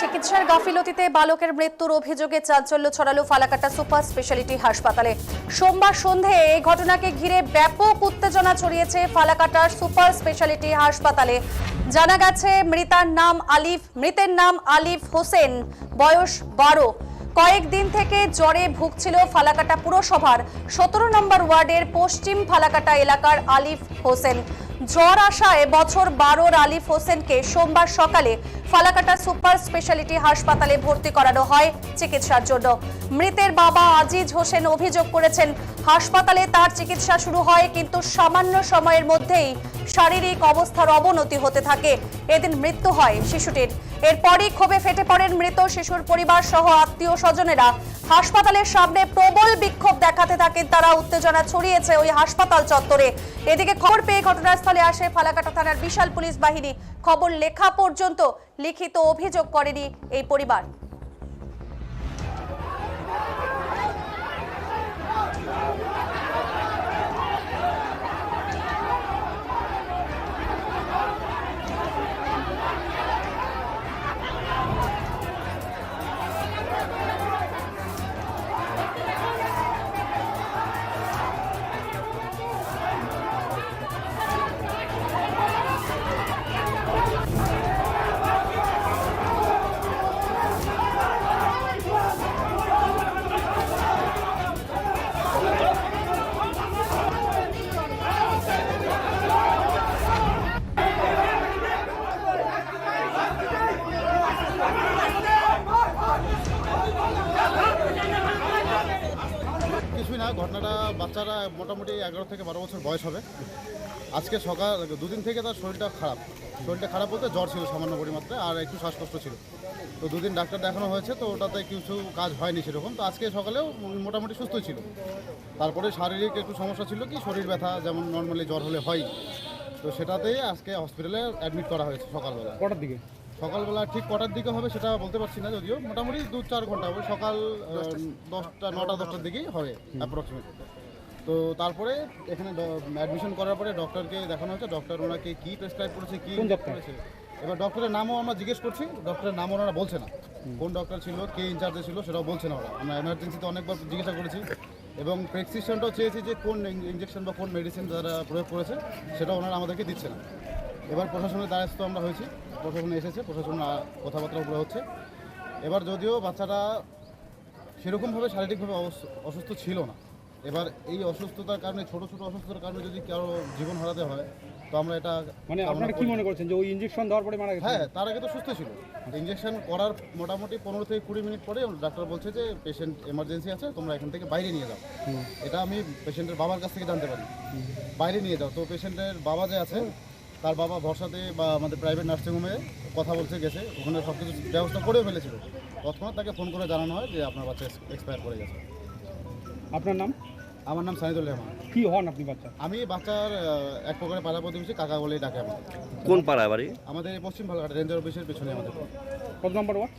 চিকিৎসার গাফিলতিতে বালকের মৃত্যুর অভিযোগে চাঞ্চল্য ছড়ালো ফালাকাটা সুপার স্পেশালিটি হাসপাতালে। সোমবার সন্ধে এই ঘটনাকে ঘিরে ব্যাপক উত্তেজনা ছড়িয়েছে ফালাকাটার সুপার স্পেশালিটি হাসপাতালে। জানা গেছে, মৃতার নাম আলিফ, মৃতের নাম আলিফ হোসেন, বয়স বারো। কয়েকদিন থেকে জ্বরে ভুগছিল ফালাকাটা পুরসভার সতেরো নম্বর ওয়ার্ডের পশ্চিম ফালাকাটা এলাকার আলিফ হোসেন। জ্বর আসায় বছর বারোর আলিফ হোসেনকে সোমবার সকালে ফালাকাটা সুপার স্পেশালিটি হাসপাতালে ভর্তি করানো হয় চিকিৎসার জন্য। মৃতের বাবা আজিজ হোসেন অভিযোগ করেছেন, হাসপাতালে তার চিকিৎসা শুরু হয় কিন্তু সামান্য সময়ের মধ্যেই শারীরিক অবস্থার অবনতি হতে থাকে। এদিন মৃত্যু হয় শিশুটির। এরপরই ক্ষোভে ফেটে পড়েন মৃত শিশুর পরিবার সহ আত্মীয় স্বজনেরা হাসপাতালের সামনে প্রবল বিক্ষোভ দেখাতে থাকেন তারা উত্তেজনা ছড়িয়েছে ওই হাসপাতাল চত্বরে। এদিকে খবর পেয়ে ঘটনাস্থলে আসে ফালাকাটা থানার বিশাল পুলিশ বাহিনী। খবর লেখা পর্যন্ত লিখিত অভিযোগ করেনি এই পরিবার। ঘটনাটা বাচ্চারা মোটামুটি এগারো থেকে বারো বছর বয়স হবে। আজকে সকাল, দুদিন থেকে তার শরীরটা খারাপ। শরীরটা খারাপ বলতে জ্বর ছিল সামান্য পরিমাত্রে আর একটু শ্বাসকষ্ট ছিল। তো দুদিন ডাক্তার দেখানো হয়েছে, তো ওটাতে কিছু কাজ হয়নি সেরকম। তো আজকে সকালেও মোটামুটি সুস্থ ছিল। তারপরে শারীরিক একটু সমস্যা ছিল কি, শরীর ব্যথা যেমন নর্মালি জ্বর হলে হয় তো সেটাতেই আজকে হসপিটালে অ্যাডমিট করা হয়েছে সকালবেলা। কটার দিকে? সকালবেলা ঠিক কটার দিকে হবে সেটা বলতে পারছি না যদিও। মোটামুটি দু চার ঘণ্টা হবে। সকাল দশটা নটা দশটার দিকেই হবে অ্যাপ্রক্সিমেট তো তারপরে এখানে অ্যাডমিশন করার পরে ডক্টরকে দেখানো হচ্ছে ডক্টর ওনাকে কী প্রেসক্রাইব করেছে কী করেছে? এবার ডক্টরের নামও আমরা জিজ্ঞেস করছি। ডক্টরের নাম ওনারা বলছে না। কোন ডক্টর ছিল কে ইনচার্জে ছিল সেটাও বলছে না ওরা। আমরা এমার্জেন্সিতে অনেকবার জিজ্ঞাসা করেছি। এবং প্রেসক্রিপশনটাও চেয়েছি যে কোন ইঞ্জেকশন বা কোন মেডিসিন তারা প্রয়োগ করেছে সেটা ওনারা আমাদেরকে দিচ্ছে না। এবার প্রশাসনের দ্বারস্থ আমরা হয়েছি। প্রশাসন এসেছে প্রশাসন কথাবার্তা উপরে হচ্ছে। এবার যদিও বাচ্চাটা সেরকমভাবে শারীরিকভাবে অসুস্থ ছিল না এবার এই অসুস্থতার কারণে ছোট ছোট অসুস্থতার কারণে যদি কারও জীবন হারাতে হয় তো আমরা এটা মানে আপনারা কি মনে করছেন যে ওই ইঞ্জেকশন দেওয়ার পরে মারা গেছে? হ্যাঁ তার আগে তো সুস্থ ছিল। ইঞ্জেকশন করার মোটামুটি পনেরো থেকে কুড়ি মিনিট পরে ডাক্তার বলছে যে পেশেন্ট এমার্জেন্সি আছে তোমরা এখান থেকে বাইরে নিয়ে যাও। এটা আমি পেশেন্টের বাবার কাছ থেকে জানতে পারি। বাইরে নিয়ে যাও। তো পেশেন্টের বাবা যে আছে তার বাবা ভরসাতে বা আমাদের প্রাইভেট নার্সিংহোমে কথা বলতে গেছে ওখানে সব কিছু ব্যবস্থা করেও ফেলেছিল। তৎক্ষণাৎ তাকে ফোন করে জানানো হয় যে আপনার বাচ্চা এক্সপায়ার করে গেছে। আপনার নাম? আমার নাম সানিদুল রহমান। কি হন আপনি বাচ্চা? আমি বাচ্চার এক প্রকারের পাড়া প্রতিবেশী কাকা বলেই ডাকে আমাদের কোন পাড়া বাড়ি? আমাদের এই পশ্চিম ভালঘাট রেঞ্জার অফিসের পেছনে আমাদের। কত নম্বর ওয়ার্ড?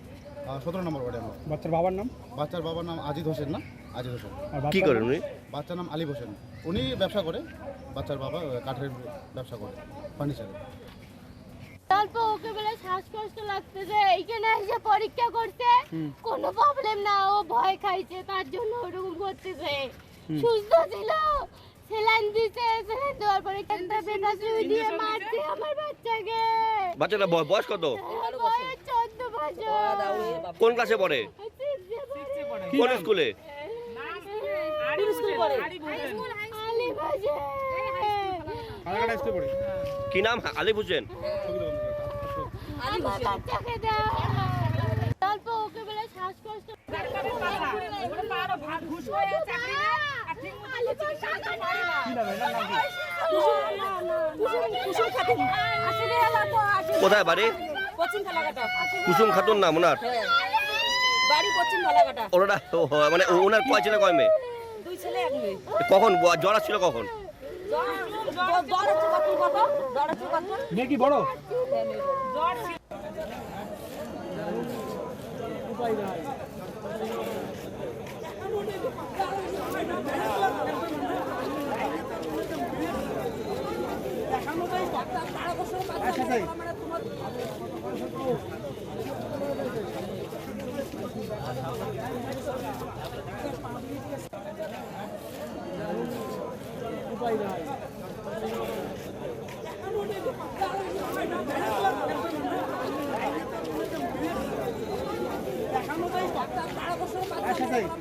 সতেরো নম্বর ওয়ার্ডে আমার। বাচ্চার বাবার নাম? বাচ্চার বাবার নাম আজিদ হোসেন না? হোসেন কি বাচ্চার করেন নাম? উনি? বাচ্চার নাম আলিফ হোসেন। উনি ব্যবসা করে বাচ্চার বাবা কাঠের ব্যবসা করে ফার্নিচারের অল্প ওকে বলে শ্বাসকষ্ট লাগতেছে এইখানে এসে পরীক্ষা করতে। কোনো প্রবলেম না ও ভয় খাইছে তার জন্য ওরকম করতেছে। সুস্থ ছিল স্যালাইন দিতে দেওয়ার পরে কেনটা বেটা সুই দিয়ে মারছে আমার বাচ্চাকে। বাচ্চাটা বয়স কত? বয়স চোদ্দ বছর। কোন ক্লাসে পড়ে? কোন স্কুলে কি নাম? আলিফ হোসেন আমার অল্প ওকে বলে শ্বাসকষ্ট। কোথায় বাড়ি? কুসুম খাতুন নাম ওনার? বাড়ি পশ্চিম মানে ওনার কয় ছেলে কয় মেয়ে? দুই ছেলে এক মেয়ে। কখন? জ্বর ছিল কখন? মেয়ে কি বড়? জ্বর ছিল উপায়